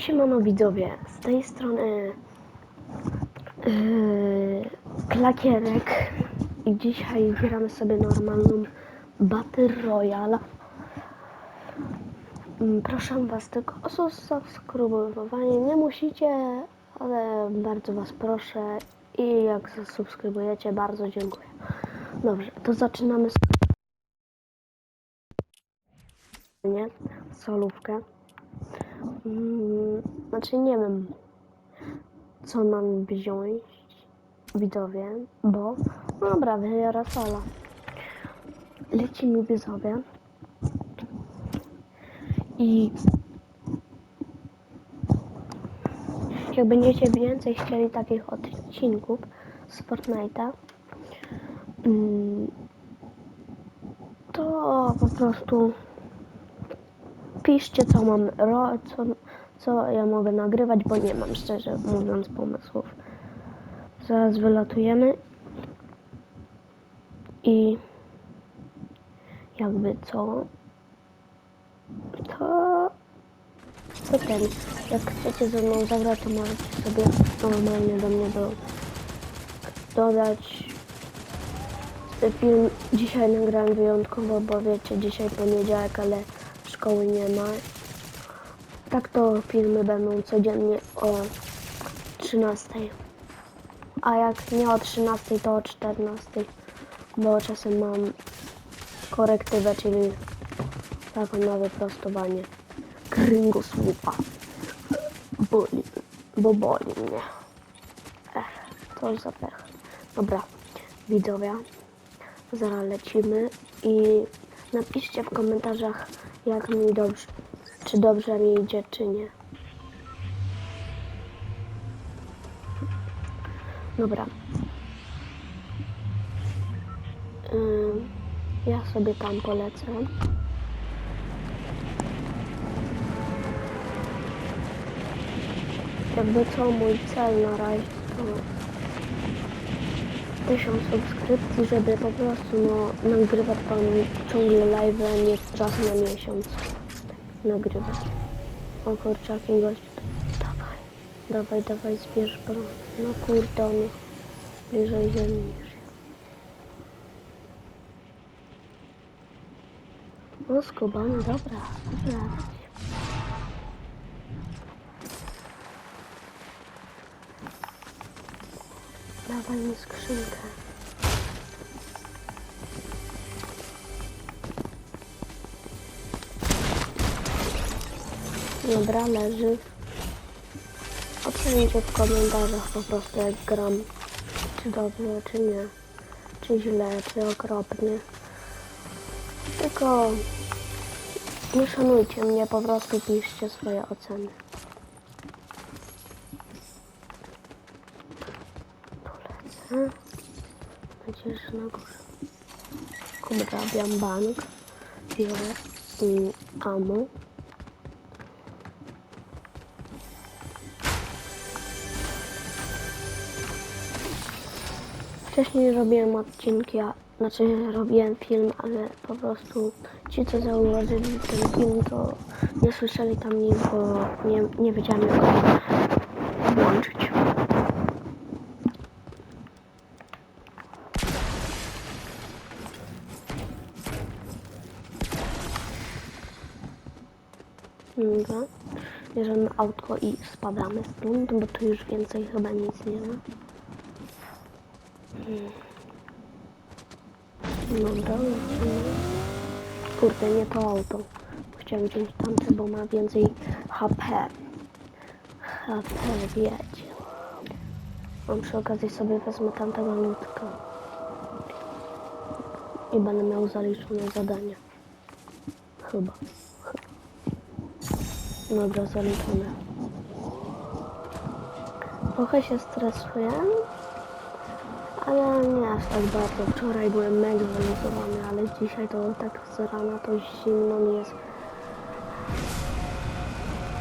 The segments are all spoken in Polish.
Siemano widzowie, z tej strony yy, Klakierek i dzisiaj gramy sobie normalną Battle Royale. Mm, Proszę was tylko o subskrybowanie, nie musicie, ale bardzo was proszę i jak zasubskrybujecie, bardzo dziękuję. Dobrze, to zaczynamy z... nie? Solówkę. Mm, Znaczy nie wiem, co mam wziąć widzowie, bo no dobra, wybiorę sola. Lecimy widzowie. I jak będziecie więcej chcieli takich odcinków z Fortnite'a, mm, to po prostu piszcie co mam ro, co, co ja mogę nagrywać, bo nie mam szczerze mówiąc pomysłów. Zaraz wylatujemy. I jakby co to to ten. Jak chcecie ze mną zagrać to możecie sobie normalnie do mnie do, dodać film. Dzisiaj nagrałem wyjątkowo, bo wiecie dzisiaj poniedziałek, ale szkoły nie ma. Tak to filmy będą codziennie o 13. A jak nie o 13, to o 14. Bo czasem mam korektywę, czyli taką na wyprostowanie kręgosłupa. Boli, bo boli mnie. Ech, to za pech. Dobra, widzowie, zaraz lecimy i napiszcie w komentarzach, jak mi dobrze, czy dobrze mi idzie, czy nie. Dobra. Ja sobie tam polecę. Jakby co mój cel na razie to 1000 subskrypcji, żeby po prostu no, nagrywać wam ciągle live, nie czas na miesiąc nagrywać. O kurczaki gość. Dawaj, dawaj, dawaj, zbierz broń. No kurde, on bliżej ziemi niż ja. No skubany, dobra, dobra. Dawaj mi skrzynkę. Dobra, leży. Ocencie w komentarzach po prostu jak gram. Czy dobrze, czy nie. Czy źle, czy okropnie. Tylko nie szanujcie mnie, po prostu piszcie swoje oceny. Tu że na górze. Obrabiam bank. Biorę i ammo. Wcześniej robiłem odcinki, a znaczy robiłem film, ale po prostu ci co zauważyli ten film to nie słyszeli tam nic, bo nie, nie wiedziałem jak go włączyć. Autko i spadamy stąd, bo tu już więcej chyba nic nie ma. Dobra, lecimy. Kurde, nie to auto. Chciałem wziąć tamte, bo ma więcej HP. HP, wiecie. Mam przy okazji sobie wezmę tamtego ludzka. I będę miał zaliczone zadanie. Chyba. Dobra, zaliczone. Trochę się stresuję, ale nie aż tak bardzo. Wczoraj byłem mega wyluzowany, ale dzisiaj to tak z rana to zimno mi jest.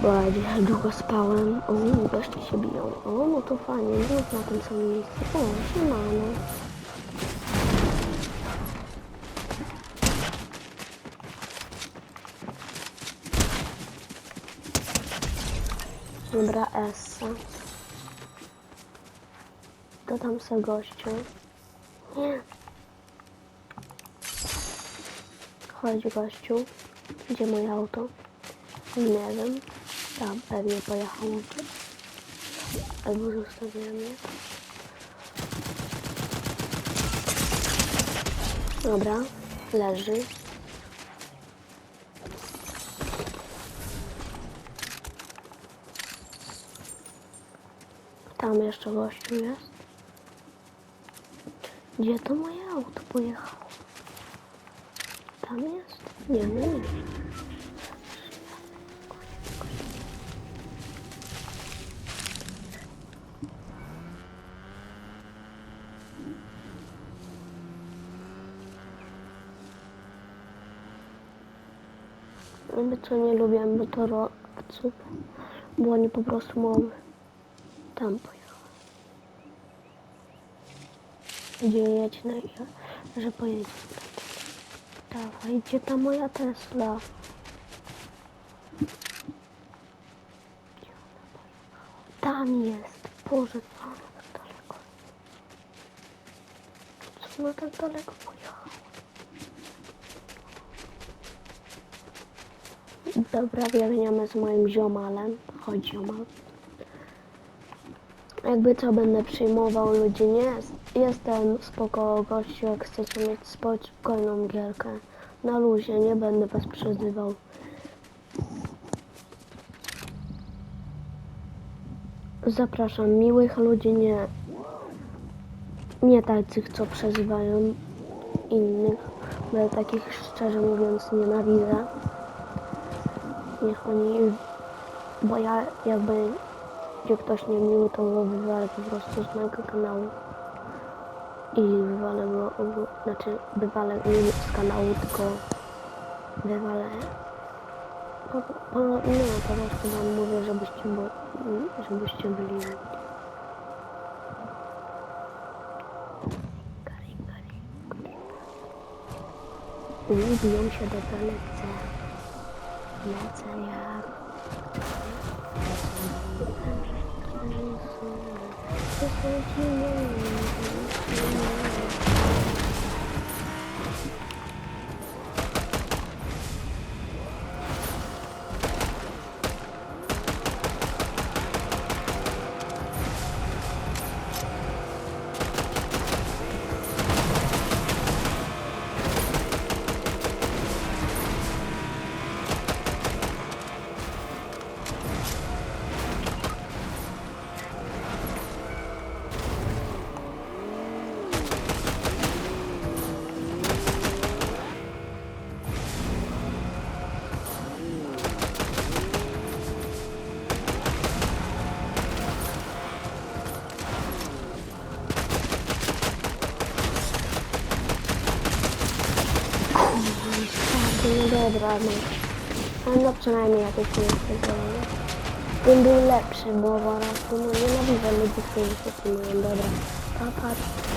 Bo dzisiaj długo spałem. O, goście się biją. O, no to fajnie, znów na tym samym miejscu. O, siemano. Dobra, Essa. To tam se gościu. Nie. Chodź gościu. Gdzie moje auto? Nie wiem. Tam pewnie pojechało. Albo zostawiłem. Dobra, leży. Tam jeszcze gościu jest. Gdzie to moje auto pojechało? Tam jest? Nie, no nie. Co nie lubię motorowców, bo oni po prostu mogą tam pojechać. Gdzie jedź na ile, że pojedzie. Dawaj, gdzie ta moja Tesla? Tam jest. Boże, co ona tak daleko? Co ona tak daleko pojechała? Dobra, biegniemy z moim ziomalem. Chodź ziomal. Jakby co będę przyjmował ludzi, nie jest, jestem spoko gościu, jak chcecie mieć spokojną gierkę. Na luzie, nie będę was przezywał. Zapraszam miłych ludzi, nie nie takich, co przezywają innych, bo takich szczerze mówiąc nienawidzę. Niech oni, bo ja jakby gdzie ktoś nie miły, to go wywalę po prostu z mojego kanału. I wywalę go, znaczy wywalę nie z kanału, tylko wywalę. Po, po, nie, po prostu wam mówię, żebyście, bo, żebyście byli. Biją się do lecę. Lecę jak Thank you. No dobra, no. Ale no przynajmniej jakieś miejsce zrobię. Bym był lepszy, bo po prostu no nienawidzę ludzi, którzy się filmują. Dobra, pa, pa.